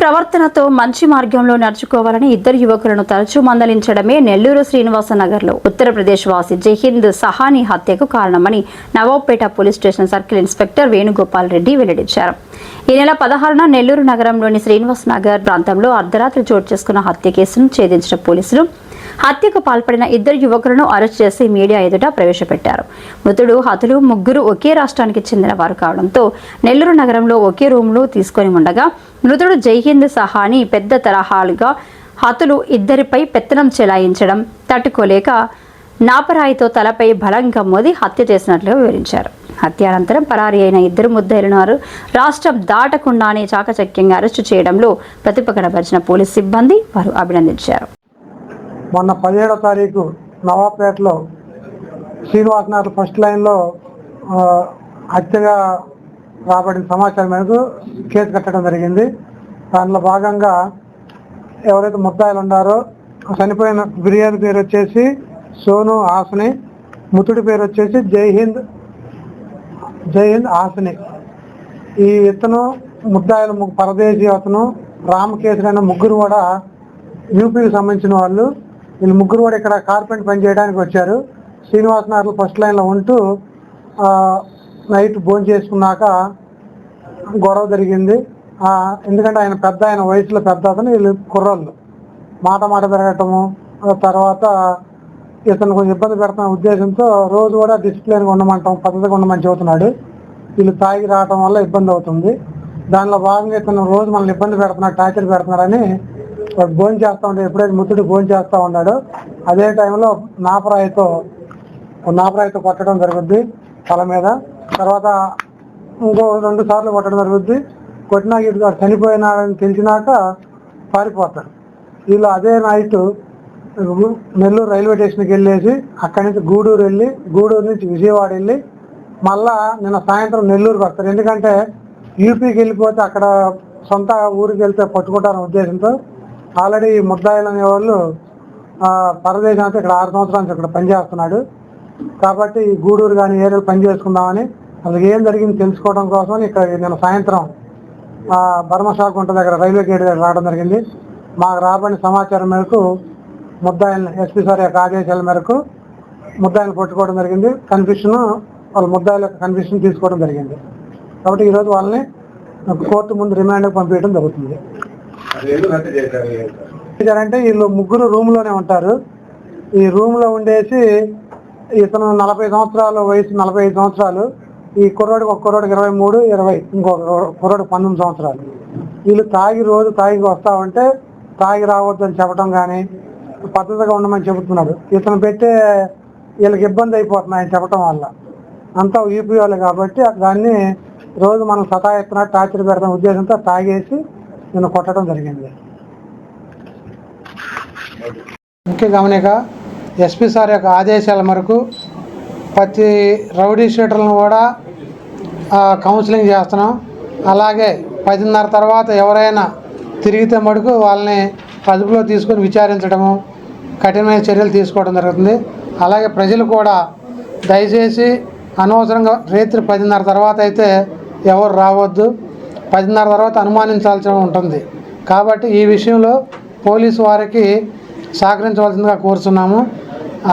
ప్రవర్తనతో మంచి మార్గంలో నడుచుకోవాలని ఇద్దరు యువకులను తరచూ మందలించడమే నెల్లూరు శ్రీనివాస నగర్లో ఉత్తరప్రదేశ్ వాసి జైహింద్ సహాని హత్యకు కారణమని Nawabpet police station circle inspector Venugopal Reddy వెల్లడించారు. ఈ నెల పదహారున నెల్లూరు నగరంలోని శ్రీనివాస నగర్ ప్రాంతంలో అర్ధరాత్రి చోటు చేసుకున్న హత్య కేసును ఛేదించిన పోలీసులు హత్యకు పాల్పడిన ఇద్దరు యువకులను అరెస్ట్ చేసి మీడియా ఎదుట ప్రవేశపెట్టారు. మృతుడు హతులు ముగ్గురు ఒకే రాష్ట్రానికి చెందిన వారు కావడంతో నెల్లూరు నగరంలో ఒకే రూమ్లో తీసుకొని ఉండగా మృతుడు జైహింద్ సహాని పెద్ద తరహాలుగా హతులు ఇద్దరిపై పెత్తనం చెలాయించడం తట్టుకోలేక నాపరాయితో తలపై బలంగా మోది హత్య చేసినట్లుగా వివరించారు. హత్యానంతరం అనంతరం పరారీ అయిన ఇద్దరు ముద్దైలను రాష్ట్రం దాటకుండానే చాకచక్యంగా అరెస్టు చేయడంలో ప్రతిభ కనబరిచిన పోలీస్ సిబ్బంది వారు అభినందించారు. మొన్న పదిహేడో తారీఖు నవాబ్పేటలో శ్రీనివాస్ నగర్ ఫస్ట్ లైన్లో ఆ, హత్యగా రాబడిన సమాచారం మేరకు కేసు కట్టడం జరిగింది. దానిలో భాగంగా ఎవరైతే ముద్దాయిలు ఉన్నారో చనిపోయిన బిర్యానీ పేరు వచ్చేసి సోను ఆసని ముతుడి పేరు వచ్చేసి జై హింద్ జై హింద్ ఆసని ఈ ఇతను ముద్దాయిల పరదేశీ అతను రామకేశ్వరి అనే ముగ్గురు కూడా యూపీకి సంబంధించిన వాళ్ళు. వీళ్ళు ముగ్గురు కూడా ఇక్కడ కార్పెంట్ పని చేయడానికి వచ్చారు. శ్రీనివాస్ నగర్ ఫస్ట్ లైన్లో ఉంటూ నైట్ భోజనం చేసుకున్నాక గొడవ జరిగింది. ఎందుకంటే ఆయన పెద్ద ఆయన వయసులో పెద్ద అతను వీళ్ళు కుర్రోళ్ళు. మాట మాట పెరగటము తర్వాత ఇతను కొంచెం ఇబ్బంది పెడుతున్న ఉద్దేశంతో రోజు కూడా డిసిప్లిన్గా ఉండమంటాం పద్ధతిగా ఉండమని చెబుతున్నాడు. వీళ్ళు తాగి రావటం వల్ల ఇబ్బంది అవుతుంది. దానిలో భాగంగా ఇతను రోజు మనల్ని ఇబ్బంది పెడుతున్నాడు టార్చర్ పెడుతున్నారని భోజనం చేస్తూ ఉంటాడు ఎప్పుడైతే ముత్తుడు భోజనం చేస్తూ ఉన్నాడో. అదే టైంలో నాపరాయితో నాపరాయితో కొట్టడం జరుగుద్ది తల మీద. తర్వాత ఇంకో రెండు సార్లు కొట్టడం జరుగుద్ది. కొట్టినాక ఇటు చనిపోయినాడని తెలిసినాక పారిపోతాడు. వీళ్ళు అదే నైట్ నెల్లూరు రైల్వే స్టేషన్కి వెళ్ళేసి అక్కడి నుంచి గూడూరు వెళ్ళి గూడూరు నుంచి విజయవాడ వెళ్ళి మళ్ళా నిన్న సాయంత్రం నెల్లూరుకి వస్తారు. ఎందుకంటే యూపీకి వెళ్ళిపోతే అక్కడ సొంత ఊరికి వెళ్తే పట్టుకుంటారనే ఉద్దేశంతో ఆల్రెడీ ముద్దాయిలు అనేవాళ్ళు ఆ, పరదేశం అంతా ఇక్కడ ఆరు సంవత్సరాల నుంచి ఇక్కడ పనిచేస్తున్నాడు. కాబట్టి ఈ గూడూరు కానీ ఏరియాలో పని చేసుకుందామని అసలు ఏం జరిగింది తెలుసుకోవడం కోసం ఇక్కడ నేను సాయంత్రం ఆ, ఉంటుంది దగ్గర రైల్వే గేట్ దగ్గర రావడం జరిగింది. మాకు రాబడిన సమాచారం మేరకు ముద్దాయిల్ని ఎస్పీ సార్ యొక్క ఆదేశాల మేరకు ముద్దాయిల్ని పట్టుకోవడం జరిగింది. కన్ఫ్యూషన్ వాళ్ళ ముద్దాయిల యొక్క కన్ఫ్యూషన్ తీసుకోవడం జరిగింది. కాబట్టి ఈరోజు వాళ్ళని కోర్టు ముందు రిమాండ్కి పంపించడం జరుగుతుంది. అంటే వీళ్ళు ముగ్గురు రూమ్లోనే ఉంటారు. ఈ రూమ్లో ఉండేసి ఇతను నలభై సంవత్సరాలు వయసు నలభై ఐదు సంవత్సరాలు ఈ కుర్రోడికి ఒక కుర్రోడికి ఇరవై మూడు ఇరవై ఇంకొక కుర్రోడికి పంతొమ్మిది సంవత్సరాలు. వీళ్ళు తాగి రోజు తాగి వస్తా ఉంటే తాగి రావద్దని చెప్పడం కానీ పద్ధతిగా ఉండమని చెబుతున్నాడు ఇతను పెట్టే వీళ్ళకి ఇబ్బంది అయిపోతుంది ఆయన చెప్పడం వల్ల. అంతా యూపీ వాళ్ళు కాబట్టి దాన్ని రోజు మనం సతాయిస్తున్నా టార్చర్ పెడతాం ఉద్దేశంతో తాగేసి నన్ను కొట్టడం జరిగింది. ముఖ్య గమనిక ఎస్పీ సార్ యొక్క ఆదేశాల మేరకు ప్రతి రౌడీ షీటర్లను కూడా కౌన్సిలింగ్ చేస్తున్నాం. అలాగే పదిన్నర తర్వాత ఎవరైనా తిరిగితే మటుకు వాళ్ళని అదుపులో తీసుకొని విచారించడము కఠినమైన చర్యలు తీసుకోవడం జరుగుతుంది. అలాగే ప్రజలు కూడా దయచేసి అనవసరంగా రాత్రి పదిన్నర తర్వాత అయితే ఎవరు రావద్దు. పదిన్నర తర్వాత అనుమానించాల్సి ఉంటుంది. కాబట్టి ఈ విషయంలో పోలీసు వారికి సహకరించవలసిందిగా కోరుతున్నాము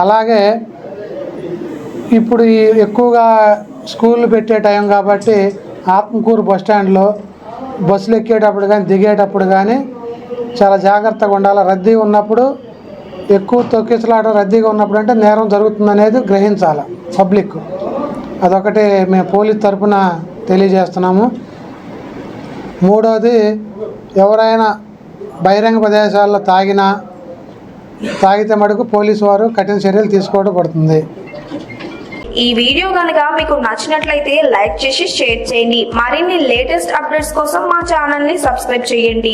అలాగే ఇప్పుడు ఈ ఎక్కువగా స్కూళ్ళు పెట్టే టైం కాబట్టి ఆత్మకూరు బస్ స్టాండ్లో బస్సులు ఎక్కేటప్పుడు కానీ దిగేటప్పుడు కానీ చాలా జాగ్రత్తగా ఉండాలి. రద్దీ ఉన్నప్పుడు ఎక్కువ తొక్కిసలాట రద్దీగా ఉన్నప్పుడు అంటే నేరం జరుగుతుందనేది గ్రహించాలి పబ్లిక్ అదొకటి మేము పోలీస్ తరఫున తెలియజేస్తున్నాము. మూడవది ఎవరైనా బహిరంగ ప్రదేశాల్లో తాగినా తాగితే మటుకు పోలీసు వారు కఠిన చర్యలు తీసుకోవడం పడుతుంది. ఈ వీడియో కనుక మీకు నచ్చినట్లయితే లైక్ చేసి షేర్ చేయండి. మరిన్ని లేటెస్ట్ అప్డేట్స్ కోసం మా ఛానల్ని సబ్స్క్రైబ్ చేయండి.